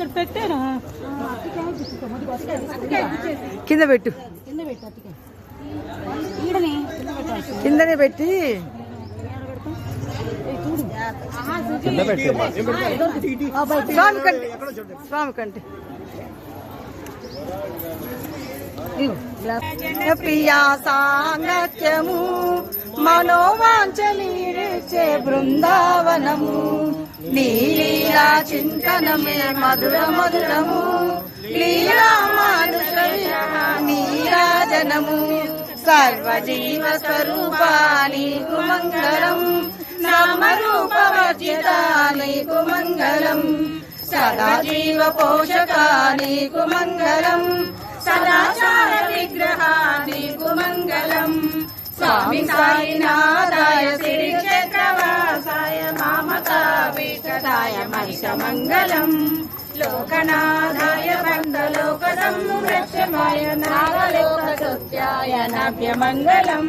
ఇక్కడ పెట్టారా? కింద పెట్టు. కింద కిందనే పెట్టి. స్వామి కంటే. స్వామి కంటే. ప్రియా సాంగత్యము. మనోవాంచలీచే బృందావనము. నీలీలా చింతనమే మధుర మధురము. లీలా మానుష నీరాజనము. సర్వజీవ స్వరూపాని కుమంగళం నామరూపవర్జితాని కుమంగళం సదా జీవ పోషకాని కుమంగళం సాయినాథాయ శ్రీ క్షేత్రవాసాయ మామకాపీఠాయ మహిషమంగళం. లోకనాథాయ బంధలోక సంరక్షమాయ నాగలోకృత్యాయ నవ్యమంగళం.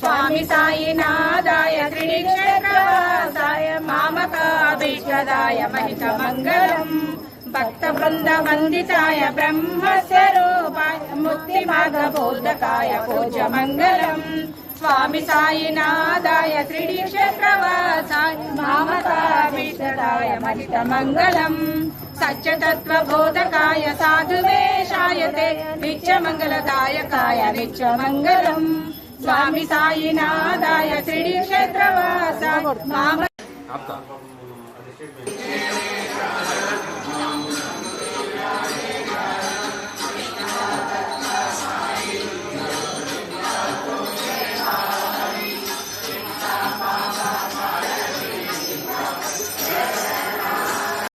స్వామి సాయినాథాయ త్రిక్షేత్రవాసాయ మామకాభిషదాయ మహితమంగళం భక్త బృంద వందితాయ బ్రహ్మస్వరూపాయ माघबोधकाय पूज्यमङ्गलम् स्वामि सायिनादाय त्रिडिक्षत्रवासाय मामताभीष्टदाय मलितमङ्गलम् सत्यतत्त्वबोधकाय साधुवेशाय ते नित्यमङ्गलदायकाय नित्यमङ्गलम् स्वामि सायिनादाय त्रिडिक्षत्रवासाय माम